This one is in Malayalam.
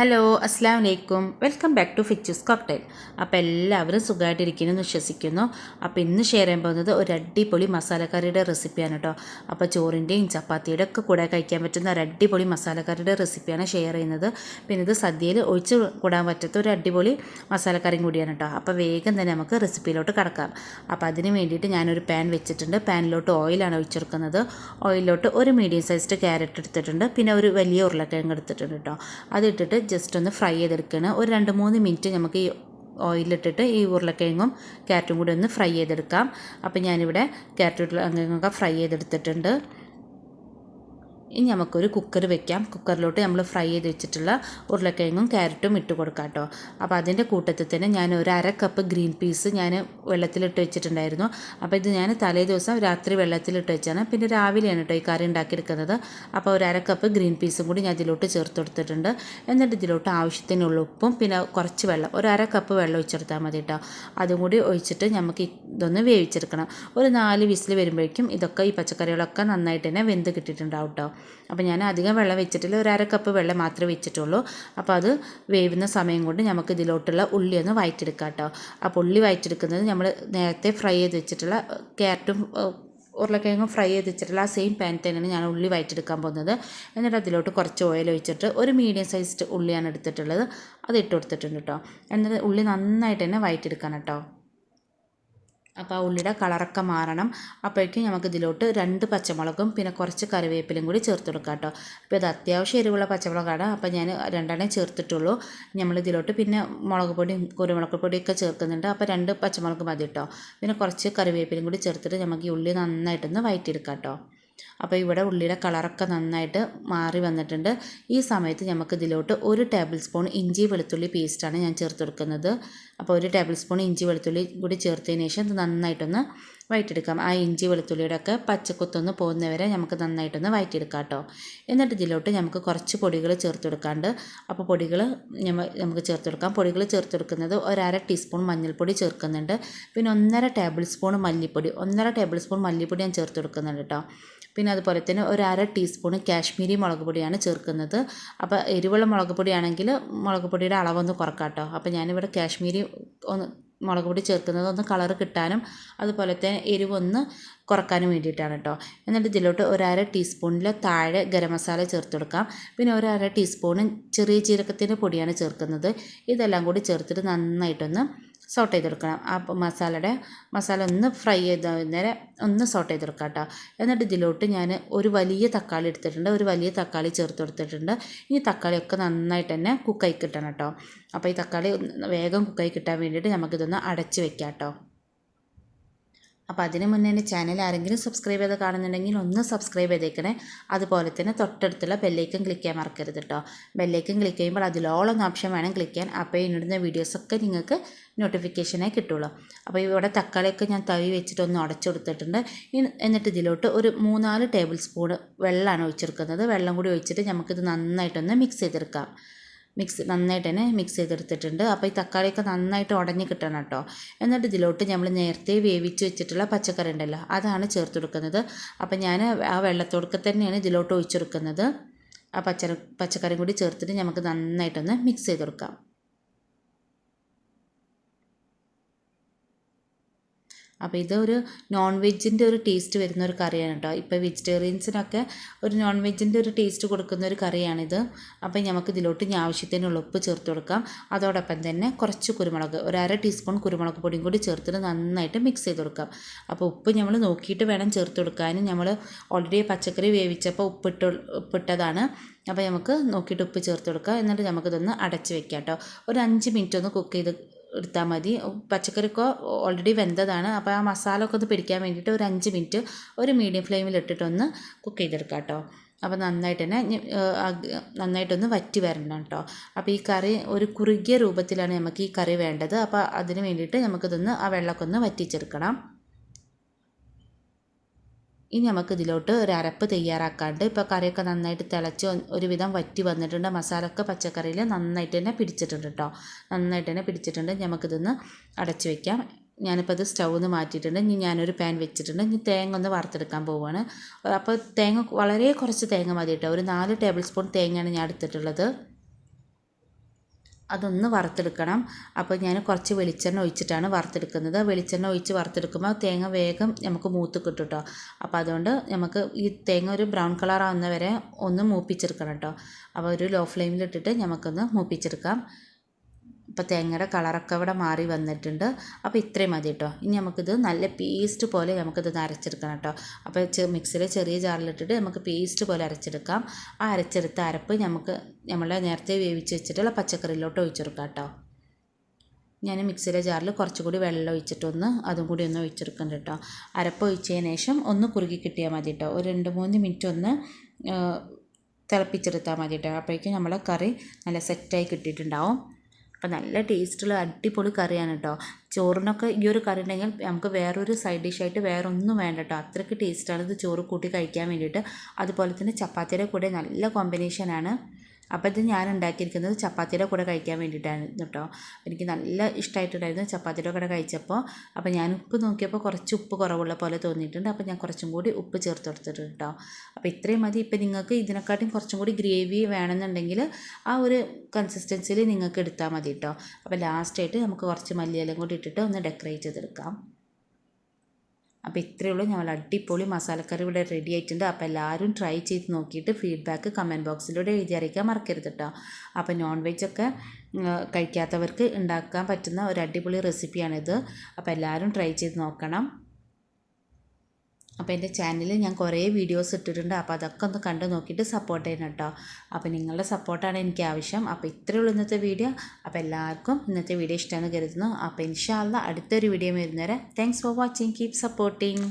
ഹലോ അസ്സാം വലൈക്കും welcome back to Fichu's cocktail. അപ്പോൾ എല്ലാവരും സുഖമായിട്ടിരിക്കുന്നു എന്ന് വിശ്വസിക്കുന്നു. അപ്പോൾ ഇന്ന് ഷെയർ ചെയ്യാൻ പോകുന്നത് ഒരു അടിപൊളി മസാലക്കറിയുടെ റെസിപ്പിയാണ് കേട്ടോ അപ്പോൾ ചോറിന്റെയും ചപ്പാത്തിയുടെ ഒക്കെ കൂടെ കഴിക്കാൻ പറ്റുന്ന ഒരു അടിപൊളി മസാലക്കറിയുടെ റെസിപ്പിയാണ് ഷെയർ ചെയ്യുന്നത്. പിന്നെ ഇത് സദ്യയിൽ ഒഴിച്ച് കൂടാൻ പറ്റാത്ത ഒരു അടിപൊളി മസാലക്കറിയും കൂടിയാണ് കേട്ടോ അപ്പോൾ വേഗം തന്നെ നമുക്ക് റെസിപ്പിയിലോട്ട് കടക്കാം. അപ്പോൾ അതിന് വേണ്ടിയിട്ട് ഞാനൊരു പാൻ വെച്ചിട്ടുണ്ട്. പാനിലോട്ട് ഓയിലാണ് ഒഴിച്ചെടുക്കുന്നത്. ഓയിലിലോട്ട് ഒരു മീഡിയം സൈസ്ഡ് ക്യാരറ്റ് എടുത്തിട്ടുണ്ട്. പിന്നെ ഒരു വലിയ ഉരുളക്കിഴങ്ങ് എടുത്തിട്ടുണ്ട് കേട്ടോ അതിട്ടിട്ട് ജസ്റ്റ് ഒന്ന് ഫ്രൈ ചെയ്തെടുക്കുകയാണ് ഒരു രണ്ട് മൂന്ന് മിനിറ്റ് നമുക്ക് ഈ ഓയിലിട്ടിട്ട് ഈ ഉരുളക്കിഴങ്ങും ക്യാരറ്റും കൂടി ഒന്ന് ഫ്രൈ ചെയ്തെടുക്കാം. അപ്പോൾ ഞാനിവിടെ ക്യാരറ്റ് ഉരുളക്കിഴങ്ങൊക്കെ ഫ്രൈ ചെയ്തെടുത്തിട്ടുണ്ട്. ഇനി നമുക്കൊരു കുക്കർ വെക്കാം. കുക്കറിലോട്ട് നമ്മൾ ഫ്രൈ ചെയ്ത് വെച്ചിട്ടുള്ള ഉരുളക്കിഴങ്ങും ക്യാരറ്റും ഇട്ട് കൊടുക്കാം കേട്ടോ. അപ്പോൾ അതിന്റെ കൂട്ടത്തിൽ തന്നെ ഞാൻ ഒരു അര കപ്പ് ഗ്രീൻ പീസ് ഞാൻ വെള്ളത്തിലിട്ട് വെച്ചിട്ടുണ്ടായിരുന്നു. അപ്പോൾ ഇത് ഞാൻ തലേ ദിവസം രാത്രി വെള്ളത്തിലിട്ട് വെച്ചാണ്. പിന്നെ രാവിലെയാണ് കേട്ടോ ഈ കറി ഉണ്ടാക്കിയെടുക്കുന്നത്. അപ്പോൾ ഒരു അര കപ്പ് ഗ്രീൻ പീസും കൂടി ഞാൻ ഇതിലോട്ട് ചേർത്ത് കൊടുത്തിട്ടുണ്ട്. എന്നിട്ട് ഇതിലോട്ട് ആവശ്യത്തിനുള്ള ഉപ്പും പിന്നെ കുറച്ച് വെള്ളം ഒരു അര കപ്പ് വെള്ളം ഒഴിച്ചെടുത്താൽ മതി കേട്ടോ. അതും കൂടി ഒഴിച്ചിട്ട് നമുക്ക് ഇതൊന്ന് വേവിച്ചെടുക്കണം. ഒരു നാല് വിസിൽ വരുമ്പോഴേക്കും ഇതൊക്കെ ഈ പച്ചക്കറികളൊക്കെ നന്നായിട്ട് തന്നെ വെന്ത് കിട്ടിയിട്ടുണ്ടാവും കേട്ടോ. അപ്പോൾ ഞാൻ അധികം വെള്ളം വെച്ചിട്ടില്ല. ഒരു അര കപ്പ് വെള്ളം മാത്രമേ വെച്ചിട്ടുള്ളൂ. അപ്പോൾ അത് വേവുന്ന സമയം കൊണ്ട് നമുക്ക് ഇതിലോട്ടുള്ള ഉള്ളി ഒന്ന് വയറ്റെടുക്കാം കേട്ടോ അപ്പോൾ ഉള്ളി വയറ്റെടുക്കുന്നത് നമ്മൾ നേരത്തെ ഫ്രൈ ചെയ്ത് വെച്ചിട്ടുള്ള ക്യാരറ്റും ഉരുളക്കിഴങ്ങും ഫ്രൈ ചെയ്ത് വെച്ചിട്ടുള്ള ആ സെയിം പാൻ തന്നെയാണ് ഞാൻ ഉള്ളി വയറ്റെടുക്കാൻ പോകുന്നത്. എന്നിട്ട് അതിലോട്ട് കുറച്ച് ഓയിൽ ഒഴിച്ചിട്ട് ഒരു മീഡിയം സൈസ്ഡ് ഉള്ളിയാണ് എടുത്തിട്ടുള്ളത്. അത് ഇട്ട് കൊടുത്തിട്ടുണ്ട് കേട്ടോ എന്നിട്ട് ഉള്ളി നന്നായിട്ട് തന്നെ വയറ്റെടുക്കണം കേട്ടോ അപ്പോൾ ആ ഉള്ളിയുടെ കളറൊക്കെ മാറണം. അപ്പോഴേക്കും നമുക്ക് ഇതിലോട്ട് രണ്ട് പച്ചമുളകും പിന്നെ കുറച്ച് കറിവേപ്പിലും കൂടി ചേർത്ത് കൊടുക്കാം കേട്ടോ. അപ്പോൾ ഇത് അത്യാവശ്യം എരിവുള്ള പച്ചമുളകാണ്. അപ്പോൾ ഞാൻ രണ്ടെണ്ണം ചേർത്തിട്ടുള്ളൂ. നമ്മൾ ഇതിലോട്ട് പിന്നെ മുളക് പൊടിയും കുരുമുളക് പൊടിയൊക്കെ ചേർക്കുന്നുണ്ട്. അപ്പോൾ രണ്ട് പച്ചമുളക് മതി കേട്ടോ. പിന്നെ കുറച്ച് കറിവേപ്പിലും കൂടി ചേർത്തിട്ട് നമുക്ക് ഈ ഉള്ളി നന്നായിട്ടൊന്ന് വയറ്റിയെടുക്കാം കേട്ടോ. അപ്പോൾ ഇവിടെ ഉള്ളിയുടെ കളറൊക്കെ നന്നായിട്ട് മാറി വന്നിട്ടുണ്ട്. ഈ സമയത്ത് നമുക്ക് ഇതിലോട്ട് ഒരു ടേബിൾ സ്പൂൺ ഇഞ്ചി വെളുത്തുള്ളി പേസ്റ്റാണ് ഞാൻ ചേർത്ത് കൊടുക്കുന്നത്. അപ്പോൾ ഒരു ടേബിൾ സ്പൂൺ ഇഞ്ചി വെളുത്തുള്ളി കൂടി ചേർത്തതിന് ശേഷം ഇത് നന്നായിട്ടൊന്ന് വയറ്റിയെടുക്കാം. ആ ഇഞ്ചി വെളുത്തുള്ളിയുടെ ഒക്കെ പച്ചക്കുത്തൊന്ന് പോകുന്നവരെ നമുക്ക് നന്നായിട്ടൊന്ന് വയറ്റെടുക്കാം കേട്ടോ എന്നിട്ട് ഇതിലോട്ട് നമുക്ക് കുറച്ച് പൊടികൾ ചേർത്ത് കൊടുക്കാണ്ട് അപ്പോൾ പൊടികൾ നമുക്ക് ചേർത്ത് കൊടുക്കാം പൊടികൾ ചേർത്ത് കൊടുക്കുന്നത് ഒരര ടീസ്പൂൺ മഞ്ഞൾപ്പൊടി ചേർക്കുന്നുണ്ട്. പിന്നെ ഒന്നര ടേബിൾ സ്പൂൺ മല്ലിപ്പൊടി ഒന്നര ടേബിൾ സ്പൂൺ മല്ലിപ്പൊടി ഞാൻ ചേർത്ത് കൊടുക്കുന്നുണ്ട് കേട്ടോ. പിന്നെ അതുപോലെ തന്നെ ഒരു അര ടീസ്പൂൺ കാശ്മീരി മുളക് പൊടിയാണ് ചേർക്കുന്നത്. അപ്പോൾ എരിവുള്ള മുളക് പൊടിയാണെങ്കിൽ മുളക് പൊടിയുടെ അളവൊന്ന് കുറക്കാം കേട്ടോ അപ്പോൾ ഞാനിവിടെ കാശ്മീരി ഒന്ന് മുളക് പൊടി ചേർക്കുന്നത് ഒന്ന് കളർ കിട്ടാനും അതുപോലെ തന്നെ എരിവൊന്ന് കുറക്കാനും വേണ്ടിയിട്ടാണ് കേട്ടോ. എന്നിട്ട് ഇതിലോട്ട് ഒരര ടീസ്പൂണിൽ താഴെ ഗരം മസാല ചേർത്ത് കൊടുക്കാം. പിന്നെ ഒരര ടീസ്പൂണ് ചെറിയ ജീരകത്തിന്റെ പൊടിയാണ് ചേർക്കുന്നത്. ഇതെല്ലാം കൂടി ചേർത്തിട്ട് നന്നായിട്ടൊന്ന് സോട്ട് ചെയ്തെടുക്കണം. ആ മസാലയുടെ മസാല ഒന്ന് ഫ്രൈ ചെയ്ത് നേരെ ഒന്ന് സോട്ട് ചെയ്തെടുക്കാം കേട്ടോ. എന്നിട്ട് ഇതിലോട്ട് ഞാൻ ഒരു വലിയ തക്കാളി എടുത്തിട്ടുണ്ട്. ഒരു വലിയ തക്കാളി ചേർത്ത് കൊടുത്തിട്ടുണ്ട്. ഈ തക്കാളിയൊക്കെ നന്നായിട്ട് തന്നെ കുക്കായി കിട്ടണം കേട്ടോ. അപ്പോൾ ഈ തക്കാളി വേഗം കുക്കായി കിട്ടാൻ വേണ്ടിയിട്ട് നമുക്കിതൊന്ന് അടച്ച് വെക്കാം കേട്ടോ. അപ്പോൾ അതിന് മുന്നേ എന്റെ ചാനൽ ആരെങ്കിലും സബ്സ്ക്രൈബ് ചെയ്ത് കാണുന്നുണ്ടെങ്കിൽ ഒന്ന് സബ്സ്ക്രൈബ് ചെയ്തേക്കണേ. അതുപോലെ തന്നെ തൊട്ടടുത്തുള്ള ബെല്ലേക്കും ക്ലിക്ക് ചെയ്യാൻ മറക്കരുത് കേട്ടോ ബെല്ലേക്കും ക്ലിക്ക് ചെയ്യുമ്പോൾ അതിലോളം ഓപ്ഷൻ വേണം ക്ലിക്ക് ചെയ്യാൻ. അപ്പോൾ ഇടുന്ന വീഡിയോസൊക്കെ നിങ്ങൾക്ക് നോട്ടിഫിക്കേഷനായി കിട്ടുള്ളൂ. അപ്പോൾ ഇവിടെ തക്കാളിയൊക്കെ ഞാൻ തവി വെച്ചിട്ട് ഒന്ന് ഉടച്ചു കൊടുത്തിട്ടുണ്ട്. എന്നിട്ട് ഇതിലോട്ട് ഒരു മൂന്നാൽ ടേബിൾ സ്പൂൺ വെള്ളമാണ് ഒഴിച്ചെടുക്കുന്നത്. വെള്ളം കൂടി ഒഴിച്ചിട്ട് നമുക്കിത് നന്നായിട്ടൊന്ന് മിക്സ് ചെയ്തെടുക്കാം. മിക്സ് നന്നായിട്ട് തന്നെ മിക്സ് ചെയ്തെടുത്തിട്ടുണ്ട്. അപ്പോൾ ഈ തക്കാളിയൊക്കെ നന്നായിട്ട് ഉടഞ്ഞു കിട്ടണം കേട്ടോ. എന്നിട്ട് ഇതിലോട്ട് നമ്മൾ നേരത്തെ വേവിച്ച് വെച്ചിട്ടുള്ള പച്ചക്കറി ഉണ്ടല്ലോ അതാണ് ചേർത്ത് കൊടുക്കുന്നത്. അപ്പോൾ ഞാൻ ആ വെള്ളത്തോടൊക്കെ തന്നെയാണ് ഇതിലോട്ട് ഒഴിച്ചെടുക്കുന്നത്. ആ പച്ച പച്ചക്കറിയും കൂടി ചേർത്തിട്ട് നമുക്ക് നന്നായിട്ടൊന്ന് മിക്സ് ചെയ്ത് കൊടുക്കാം അപ്പോൾ ഇതൊരു നോൺ വെജിന്റെ ഒരു ടേസ്റ്റ് വരുന്ന ഒരു കറിയാണ് കേട്ടോ ഇപ്പോൾ വെജിറ്റേറിയൻസിനൊക്കെ ഒരു നോൺ വെജിന്റെ ഒരു ടേസ്റ്റ് കൊടുക്കുന്ന ഒരു കറിയാണിത്. അപ്പോൾ നമുക്ക് ഇതിലോട്ട് ഇനി ആവശ്യത്തിനുള്ള ഉപ്പ് ചേർത്ത് കൊടുക്കാം. അതോടൊപ്പം തന്നെ കുറച്ച് കുരുമുളക് ഒരു അര ടീസ്പൂൺ കുരുമുളക് പൊടിയും കൂടി ചേർത്തിട്ട് നന്നായിട്ട് മിക്സ് ചെയ്ത് കൊടുക്കാം. അപ്പോൾ ഉപ്പ് നമ്മൾ നോക്കിയിട്ട് വേണം ചേർത്ത് കൊടുക്കാനും. നമ്മൾ ഓൾറെഡി പച്ചക്കറി വേവിച്ചപ്പോൾ ഉപ്പിട്ട് ഉപ്പിട്ടതാണ്. അപ്പോൾ നമുക്ക് നോക്കിയിട്ട് ഉപ്പ് ചേർത്ത് കൊടുക്കാം. എന്നിട്ട് നമുക്കിതൊന്ന് അടച്ച് വെക്കാം കേട്ടോ ഒരു അഞ്ച് മിനിറ്റ് ഒന്ന് കുക്ക് ചെയ്ത് എടുത്താൽ മതി. പച്ചക്കറിക്കോ ഓൾറെഡി വെന്തതാണ്. അപ്പോൾ ആ മസാല ഒക്കെ ഒന്ന് പിടിക്കാൻ വേണ്ടിയിട്ട് ഒരു അഞ്ച് മിനിറ്റ് ഒരു മീഡിയം ഫ്ലെയിമിൽ ഇട്ടിട്ടൊന്ന് കുക്ക് ചെയ്തെടുക്കാം കേട്ടോ അപ്പോൾ നന്നായിട്ട് തന്നെ നന്നായിട്ടൊന്ന് വറ്റി വരണം കേട്ടോ അപ്പോൾ ഈ കറി ഒരു കുറുകിയ രൂപത്തിലാണ് നമുക്ക് ഈ കറി വേണ്ടത്. അപ്പോൾ അതിന് വേണ്ടിയിട്ട് നമുക്കിതൊന്ന് ആ വെള്ളമൊക്കെ ഒന്ന് വറ്റിച്ചെടുക്കണം. ഇനി നമുക്ക് ഇതിലോട്ട് ഒരു അരപ്പ് തയ്യാറാക്കാണ്ട് ഇപ്പോൾ കറിയൊക്കെ നന്നായിട്ട് തിളച്ച് ഒരുവിധം വറ്റി വന്നിട്ടുണ്ട്. മസാലയൊക്കെ പച്ചക്കറിയിൽ നന്നായിട്ട് തന്നെ പിടിച്ചിട്ടുണ്ട് കേട്ടോ നന്നായിട്ട് തന്നെ പിടിച്ചിട്ടുണ്ട്. നമുക്കിതൊന്ന് അടച്ചു വയ്ക്കാം ഞാനിപ്പോൾ അത് സ്റ്റൗ നിന്ന് മാറ്റിയിട്ടുണ്ട്. ഇനി ഞാനൊരു പാൻ വെച്ചിട്ടുണ്ട്. ഇനി തേങ്ങ ഒന്ന് വറുത്തെടുക്കാൻ പോവുകയാണ് അപ്പോൾ തേങ്ങ വളരെ കുറച്ച് തേങ്ങ മതി കേട്ടോ ഒരു നാല് ടേബിൾ സ്പൂൺ തേങ്ങയാണ് ഞാൻ എടുത്തിട്ടുള്ളത്. അതൊന്ന് വറുത്തെടുക്കണം. അപ്പോൾ ഞാൻ കുറച്ച് വെളിച്ചെണ്ണ ഒഴിച്ചിട്ടാണ് വറുത്തെടുക്കുന്നത്. വെളിച്ചെണ്ണ ഒഴിച്ച് വറുത്തെടുക്കുമ്പോൾ തേങ്ങ വേഗം നമുക്ക് മൂത്ത് കിട്ടും കേട്ടോ അപ്പോൾ അതുകൊണ്ട് നമുക്ക് ഈ തേങ്ങ ഒരു ബ്രൗൺ കളർ ആവുന്ന വരെ ഒന്ന് മൂപ്പിച്ചെടുക്കണം കേട്ടോ അപ്പോൾ ഒരു ലോ ഫ്ലെയിമിലിട്ടിട്ട് നമുക്കൊന്ന് മൂപ്പിച്ചെടുക്കാം. ഇപ്പോൾ തേങ്ങയുടെ കളറൊക്കെ ഇവിടെ മാറി വന്നിട്ടുണ്ട്. അപ്പോൾ ഇത്രയും മതി കേട്ടോ. ഇനി നമുക്കിത് നല്ല പേസ്റ്റ് പോലെ നമുക്കിത് അരച്ചെടുക്കണം കേട്ടോ. അപ്പോൾ മിക്സിയിൽ ചെറിയ ജാറിലിട്ടിട്ട് നമുക്ക് പേസ്റ്റ് പോലെ അരച്ചെടുക്കാം. ആ അരച്ചെടുത്ത അരപ്പ് നമുക്ക് നമ്മളെ നേരത്തെ വേവിച്ച് വെച്ചിട്ടുള്ള പച്ചക്കറിയിലോട്ട് ഒഴിച്ചെടുക്കാം കേട്ടോ. ഞാൻ മിക്സിയിലെ ജാറിൽ കുറച്ചുകൂടി വെള്ളം ഒഴിച്ചിട്ടൊന്ന് അതും കൂടി ഒന്ന് ഒഴിച്ചെടുക്കുന്നുണ്ട് കേട്ടോ. അരപ്പ് ഒഴിച്ചതിന് ശേഷം ഒന്ന് കുറുകി കിട്ടിയാൽ മതി കേട്ടോ. ഒരു രണ്ട് മൂന്ന് മിനിറ്റ് ഒന്ന് തിളപ്പിച്ചെടുത്താൽ മതി കേട്ടോ. അപ്പോഴേക്കും നമ്മളെ കറി നല്ല സെറ്റായി കിട്ടിയിട്ടുണ്ടാവും. അപ്പോൾ നല്ല ടേസ്റ്റുള്ള അടിപൊളി കറിയാണ് കേട്ടോ ചോറിനൊക്കെ ഈ ഒരു കറി ഉണ്ടെങ്കിൽ നമുക്ക് വേറൊരു സൈഡ് ഡിഷായിട്ട് വേറെ ഒന്നും വേണ്ട കേട്ടോ അത്രയ്ക്ക് ടേസ്റ്റാണ് ഇത് ചോറ് കൂട്ടി കഴിക്കാൻ വേണ്ടിയിട്ട്. അതുപോലെ തന്നെ ചപ്പാത്തിയുടെ കൂടെ നല്ല കോമ്പിനേഷനാണ് അപ്പോൾ ഇത് ഞാൻ ഉണ്ടാക്കിയിരിക്കുന്നത് ചപ്പാത്തിയുടെ കൂടെ കഴിക്കാൻ വേണ്ടിയിട്ടാണ് കേട്ടോ. എനിക്ക് നല്ല ഇഷ്ടമായിട്ടുണ്ടായിരുന്നു ചപ്പാത്തിയുടെ കൂടെ കഴിച്ചപ്പോൾ. അപ്പോൾ ഞാൻ ഉപ്പ് നോക്കിയപ്പോൾ കുറച്ച് ഉപ്പ് കുറവുള്ള പോലെ തോന്നിയിട്ടുണ്ട്. അപ്പോൾ ഞാൻ കുറച്ചും കൂടി ഉപ്പ് ചേർത്ത് കൊടുത്തിട്ടുണ്ട് കേട്ടോ. അപ്പോൾ ഇത്രയും മതി. ഇപ്പോൾ നിങ്ങൾക്ക് ഇതിനെക്കാട്ടും കുറച്ചും കൂടി ഗ്രേവി വേണമെന്നുണ്ടെങ്കിൽ ആ ഒരു കൺസിസ്റ്റൻസിയിൽ നിങ്ങൾക്ക് എടുത്താൽ മതി കേട്ടോ. അപ്പോൾ ലാസ്റ്റായിട്ട് നമുക്ക് കുറച്ച് മല്ലിയിലും കൂടി ഇട്ടിട്ട് ഒന്ന് ഡെക്കറേറ്റ് ചെയ്തെടുക്കാം. അപ്പോൾ ഇത്രയേ ഉള്ളൂ. ഞങ്ങൾ അടിപൊളി മസാലക്കറി ഇവിടെ റെഡി ആയിട്ടുണ്ട്. അപ്പോൾ എല്ലാവരും ട്രൈ ചെയ്ത് നോക്കിയിട്ട് ഫീഡ്ബാക്ക് കമന്റ് ബോക്സിലൂടെ എഴുതി അറിയിക്കാൻ മറക്കരുത് കേട്ടോ അപ്പോൾ നോൺ വെജൊക്കെ കഴിക്കാത്തവർക്ക് ഉണ്ടാക്കാൻ പറ്റുന്ന ഒരു അടിപൊളി റെസിപ്പിയാണിത് അപ്പോൾ എല്ലാവരും ട്രൈ ചെയ്ത് നോക്കണം. അപ്പോൾ എന്റെ ചാനലിൽ ഞാൻ കുറേ വീഡിയോസ് ഇട്ടിട്ടുണ്ട്. അപ്പോൾ അതൊക്കെ ഒന്ന് കണ്ടു നോക്കിയിട്ട് സപ്പോർട്ട് ചെയ്യണം കേട്ടോ അപ്പോൾ നിങ്ങളുടെ സപ്പോർട്ടാണ് എനിക്ക് ആവശ്യം. അപ്പോൾ ഇത്രയേ ഉള്ളൂ ഇന്നത്തെ വീഡിയോ അപ്പോൾ എല്ലാവർക്കും ഇന്നത്തെ വീഡിയോ ഇഷ്ടമെന്ന് കരുതുന്നു. അപ്പോൾ ഇൻഷാല്ല അടുത്തൊരു video വരുന്നേരം thanks for watching keep supporting